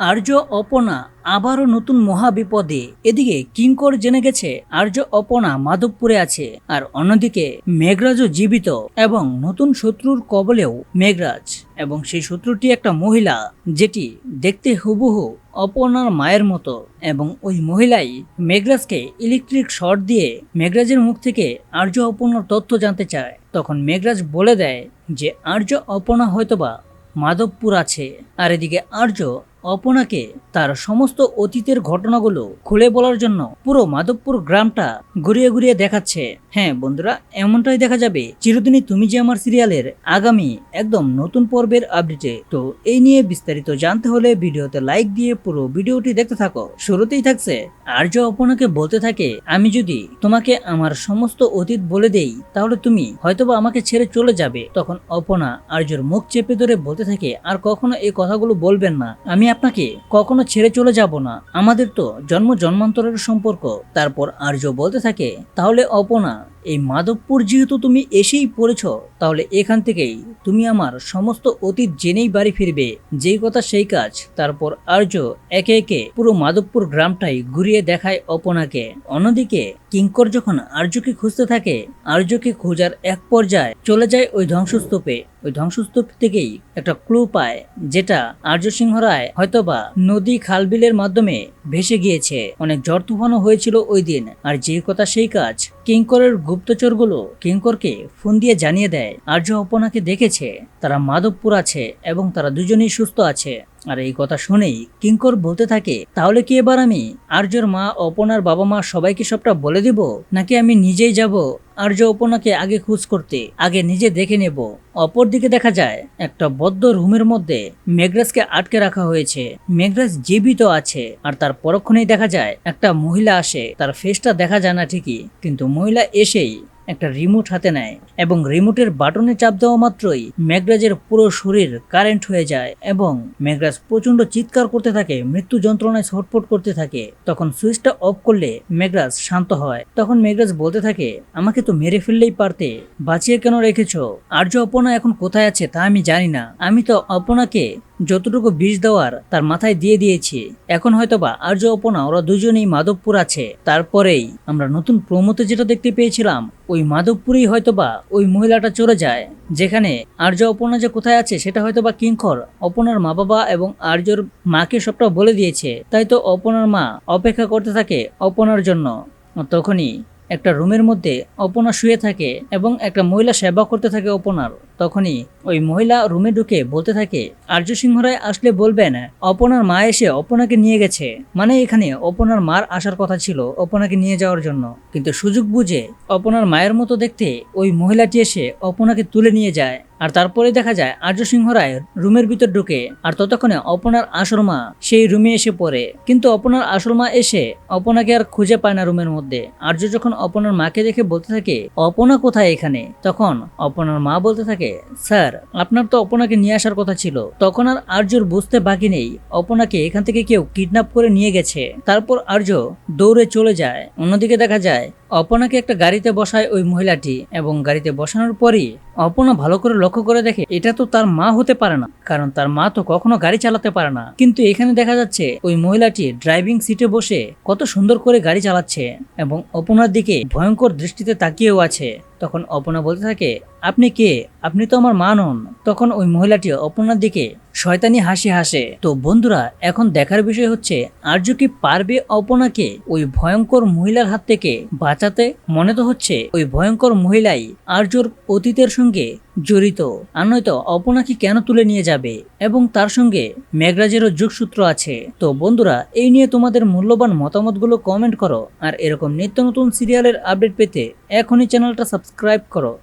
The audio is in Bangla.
আর্য অপনা আবারও নতুন মহাবিপদে। এদিকে কিঙ্কর জেনে গেছে, আর্য অপনা মাধবপুরে আছে। আর অন্যদিকে মেঘরাজও জীবিত এবং নতুন শত্রুর কবলেও মেঘরাজ। এবং সেই শত্রুটি একটা মহিলা, যেটি দেখতে হুবহু অপনার মায়ের মতো। এবং ওই মহিলাই মেঘরাজকে ইলেকট্রিক শর্ট দিয়ে মেঘরাজের মুখ থেকে আর্য অপনার তথ্য জানতে চায়। তখন মেঘরাজ বলে দেয় যে, আর্য অপনা হয়তোবা মাধবপুর আছে। আর এদিকে আর্য অপনাকে তার সমস্ত অতীতের ঘটনাগুলো খুলে বলার জন্য পুরো মাধবপুর গ্রামটা ঘুরিয়ে ঘুরিয়ে দেখাচ্ছে। হ্যাঁ বন্ধুরা, এমনটাই দেখা যাবে। চিরদিনই তুমি যে আমার সিরিয়ালের আগামী একদম নতুন পর্বের আপডেটে। তো এই নিয়ে বিস্তারিত জানতে হলে ভিডিওতে লাইক দিয়ে পুরো ভিডিওটি দেখতে থাকো। শুরুতেই থাকছে আর্য অপনাকে বলতে থাকে, আমি যদি তোমাকে আমার সমস্ত অতীত বলে দেই, তাহলে তুমি হয়তোবা আমাকে ছেড়ে চলে যাবে। তখন অপনা আর্যর মুখ চেপে ধরে বলতে থাকে, আর কখনো এই কথাগুলো বলবেন না। আমি আপনাকে কখনো ছেড়ে চলে যাব না। আমাদের তো জন্ম জন্মান্তরের সম্পর্ক, তারপর আর্য বলতে থাকে, তাহলে অপনা। এই মাধবপুর যেহেতু তুমি এসেই পড়েছ, তাহলে এখান থেকেই তুমি আমার সমস্ত অতীত জেনেই বাড়ি ফিরবে। যেই কথা সেই কাজ, তারপর আর্য একে একে পুরো মাধবপুর গ্রামটাই ঘুরিয়ে দেখায় অপনাকে। অন্যদিকে কিঙ্কর যখন আর্যকে খুঁজতে থাকে, আর্যকে খোঁজার এক পর্যায়ে চলে যায় ওই ধ্বংসস্তূপে। ওই ধ্বংসস্তূপ থেকেই একটা ক্লু পায়, যেটা আর্য সিংহ রায় হয়তোবা নদী খালবিলের মাধ্যমে ভেসে গিয়েছে। অনেক ঝড় তুফানও হয়েছিল ওই দিন। আর যে কথা সেই কাজ কিঙ্করের গুপ্তচরগুলো কিঙ্করকে ফোন দিয়ে জানিয়ে দেয়, আর্য অপনাকে দেখেছে, তারা মাধবপুর আছে এবং তারা দুজনেই সুস্থ আছে। আর এই কথা শুনেই কিঙ্কর বলতে থাকে, তাহলে কি এবার আমি আর্যর মা অপনার বাবা মা সবাইকে সবটা বলে দিব? নাকি আমি নিজেই যাব আর্য অপনাকে আগে খোঁজ করতে, আগে নিজে দেখে নেব? অপরদিকে দেখা যায়, একটা বদ্ধ রুমের মধ্যে মেঘরাজকে আটকে রাখা হয়েছে। মেঘরাজ জীবিত আছে, আর তার পরক্ষণেই দেখা যায়, একটা মহিলা আসে। তার ফেসটা দেখা যায় না ঠিকই, কিন্তু মহিলা এসেই একটা রিমোট হাতে নেয় এবং রিমোটের বাটনে চাপ দেওয়া মাত্রই মেঘরাজের পুরো শরীর কারেন্ট হয়ে যায় এবং মেঘরাজ প্রচণ্ড চিৎকার করতে থাকে, মৃত্যু যন্ত্রণায় ছটফট করতে থাকে। তখন সুইচটা অফ করলে মেঘরাজ শান্ত হয়। তখন মেঘরাজ বলতে থাকে, আমাকে তো মেরে ফেললেই পারতে। বাঁচিয়ে কেন রেখেছ? আর্য অপনা এখন কোথায় আছে তা আমি জানি না। আমি তো অপনাকে যতটুকু বিষ দেওয়ার তার মাথায় দিয়ে দিয়েছি। এখন হয়তোবা আর্য অপনা ওরা দুজনেই মাধবপুর আছে। তারপরেই আমরা নতুন প্রমোতে যেটা দেখতে পেয়েছিলাম, ওই মাধবপুরেই হয়তোবা ওই মহিলাটা চলে যায়। যেখানে আর্য অপনা যে কোথায় আছে, সেটা হয়তোবা কিঙ্কর, অপনার মা বাবা এবং আর্যর মাকে সবটা বলে দিয়েছে। তাই তো অপনার মা অপেক্ষা করতে থাকে অপনার জন্য। তখনই একটা রুমের মধ্যে অপনা শুয়ে থাকে এবং একটা মহিলা সেবা করতে থাকে অপনার। তখনই ওই মহিলা রুমে ঢুকে বলতে থাকে, আর্য সিংহ রায় আসলে বলবেন, অপনার মা এসে অপনাকে নিয়ে গেছে। মানে এখানে অপনার মার আসার কথা ছিল অপনাকে নিয়ে যাওয়ার জন্য। কিন্তু সুযোগ বুঝে অপনার মায়ের মতো দেখতে ওই মহিলাটি এসে অপনাকে তুলে নিয়ে যায়। আর তারপরে দেখা যায়, আর্য সিংহ রায় রুমের ভিতর ঢুকে, আর ততক্ষণে অপনার আসল মা সেই রুমে এসে পড়ে। কিন্তু অপনার আসল মা এসে অপনাকে আর খুঁজে পায় না রুমের মধ্যে। আর্য যখন অপনার মাকে দেখে বলতে থাকে, অপনা কোথায় এখানে? তখন অপনার মা বলতে থাকে স্যার, আপনার তো অপনাকে নিয়ে আসার কথা ছিল। তখন আর আর্যর বুঝতে বাকি নেই। অপনাকে এখান থেকে কেউ কিডন্যাপ করে নিয়ে গেছে। তারপর আর্য দৌড়ে চলে যায়। অন্যদিকে দেখা যায় অপনাকে একটা গাড়িতে বসায় ওই মহিলাটি এবং গাড়িতে বসানোর পরই অপনা ভালো করে লক্ষ্য করে দেখে, এটা তো তার মা হতে পারে না, কারণ তার মা তো কখনো গাড়ি চালাতে পারে না। কিন্তু এখানে দেখা যাচ্ছে ওই মহিলাটি ড্রাইভিং সিটে বসে কত সুন্দর করে গাড়ি চালাচ্ছে এবং অপনার দিকে ভয়ঙ্কর দৃষ্টিতে তাকিয়েও আছে। তখন অপনা বলতে থাকে, আপনি কে? আপনি তো আমার মা নন। তখন ওই মহিলাটি অপনার দিকে শয়তানি হাসি হাসে। তো বন্ধুরা, এখন দেখার বিষয় হচ্ছে, আর্য কি পারবে অপনাকে ওই ভয়ঙ্কর মহিলার হাত থেকে বাঁচাতে? মনে তো হচ্ছে, ওই ভয়ঙ্কর মহিলাই আর্যর অতীতের সঙ্গে জড়িত। আর নয়তো অপনাকে কেন তুলে নিয়ে যাবে? এবং তার সঙ্গে মেঘরাজেরও যোগসূত্র আছে। তো বন্ধুরা, এই নিয়ে তোমাদের মূল্যবান মতামতগুলো কমেন্ট করো। আর এরকম নিত্য নতুন সিরিয়ালের আপডেট পেতে এখনই চ্যানেলটা সাবস্ক্রাইব করো।